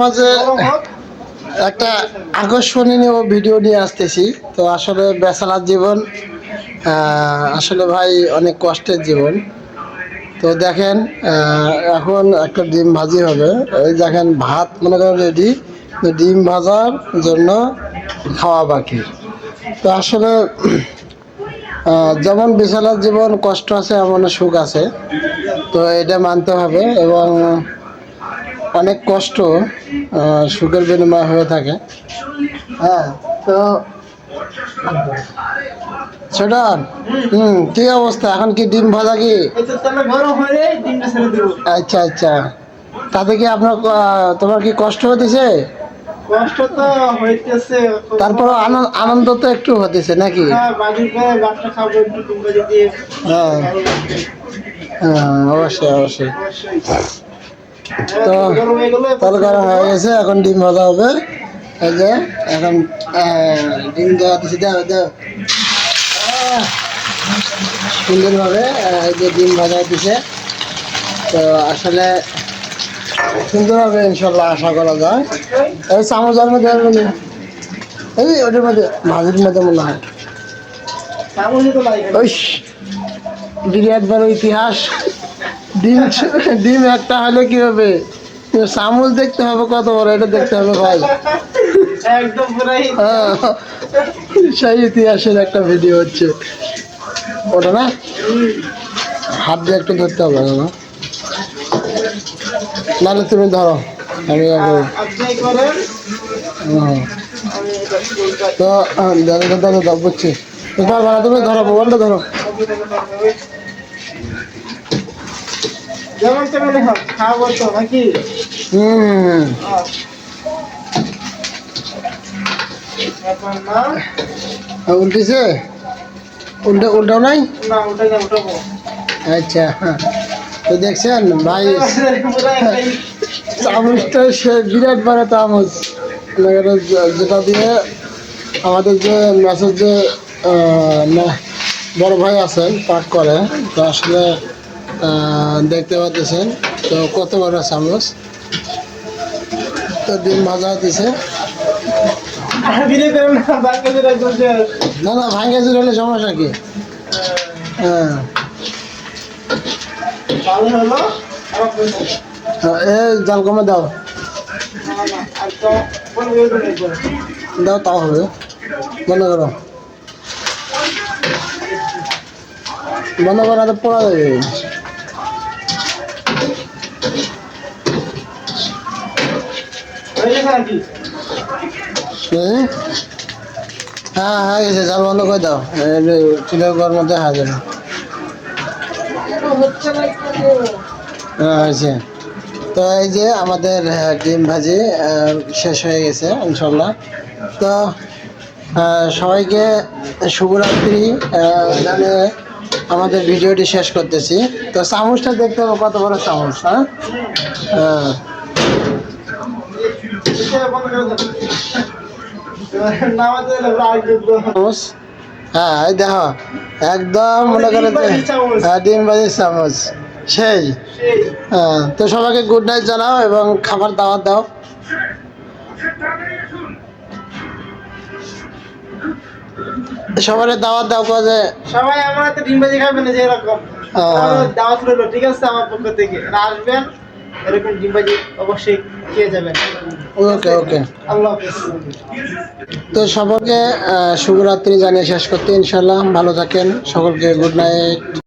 মাঝে একটা আকর্ষণীয় ভিডিও নিয়ে আসতেছি। তো আসলে বেসালার জীবন আসলে ভাই অনেক কষ্টের জীবন। তো দেখেন এখন একটা ডিম ভাজি হবে। ওই দেখেন, ভাত মনে করেন রেডি ডিম ভাজার জন্য খাওয়া বাকি। তো আসলে যেমন বিশালার জীবন কষ্ট আছে এমন সুখ আছে। তো এটা মানতে হবে এবং অনেক কষ্ট সুখের বিনিময় হয়ে থাকে। হ্যাঁ তো ছোটন হুম কি অবস্থা? এখন কি ডিম ভাজা কি? আচ্ছা আচ্ছা। তাতে কি আপনার তোমার কি কষ্ট হতেছে কষ্ট তো হইতেছে তারপর আনন্দ তো একটু হতেছে নাকি? হ্যাঁ, হ্যাঁ। হ্যাঁ অবশ্যই অবশ্যই। তো গরম হয়ে তরকারি হয়ে গেছে এখন ডিম ভাজা হবে। এই যে এখন ডিম দেওয়া দিচ্ছি দাও দাও। সুন্দরভাবে এই যে ডিম ভাজা দিছে। তো আসলে সুন্দরভাবে ইনশাল্লাহ আশা করা যায়। এই চামচের মধ্যে হবে। এই ওটার মধ্যে ভাজির মধ্যে মনে হয়। ওই বড় ইতিহাস। ডিম ডিম একটা হলে কি হবে? চামচ দেখতে হবে কত বড় এটা দেখতে হবে ভাই। একদম হ্যাঁ, সেই ইতিহাসের একটা ভিডিও হচ্ছে। ওটা না? হাত দিয়ে একটু ধরতে হবে না নাহলে তুমি ধরো আমি এটা বলতে তো ধরো ধরো বুঝছি। ধরো মোবাইলটা ধরো। যেমন তেমন হোক খাওয়াবো তো নাকি হুম আহ। এখন না উল্টিছে উল্টা উল্টাও নাই না না আচ্ছা হ্যাঁ। তো দেখছেন ভাই চামচটা সে বিরাট বড় চামচ যেটা দিয়ে আমাদের যে ম্যাচের যে বড় ভাই আছেন পাক করে তো আসলে দেখতে পাচ্ছেন। তো কত বড় চামচ তো ডিম ভাজা দিছে না না ভাঙ্গে জুড়ে হলে সমস্যা কি? হ্যাঁ। হ্যাঁ, এই জাল কমে দাও। দাও তাও হবে। বন্ধ করো। বন্ধ করা তো পড়া যাবে। হয়ে? হ্যাঁ হয়ে, গেছে, জাল বন্ধ করে দাও। চুলের ঘর মধ্যে হয়ে না একটু হ্যাঁ হয়েছে। তো এই যে আমাদের ডিম ভাজি শেষ হয়ে গেছে ইনশাল্লাহ তো সবাইকে শুভরাত্রি জানে আমাদের ভিডিওটি শেষ করতেছি। তো চামচটা দেখতে হবে, কত বড় চামচ হ্যাঁ হ্যাঁ এটা বন্ধ করে দেন এবার নামাতে গেলে পুরো আগে চামচ হ্যাঁ এই দেখো একদম মনে করে ডিম ভাজির চামচ। হ্যাঁ সেই। হ্যাঁ তো সবাইকে গুড নাইট জানাও এবং খাবার দাওয়াত দাও। সবাই দাওয়াত দাও কাজে সবাই আমার হাতে ডিম ভাজি খাবেন না যে এরকম। হ্যাঁ। দাওয়াত রইল ঠিক আছে আমার পক্ষ থেকে। আসবেন এরকম ডিম অবশ্যই খেয়ে যাবেন। ওকে ওকে। আল্লাহ হাফেজ। তো আহ, শুভরাত্রি জানিয়ে শেষ করতে ইনশাল্লাহ ভালো থাকেন। সকলকে গুড নাইট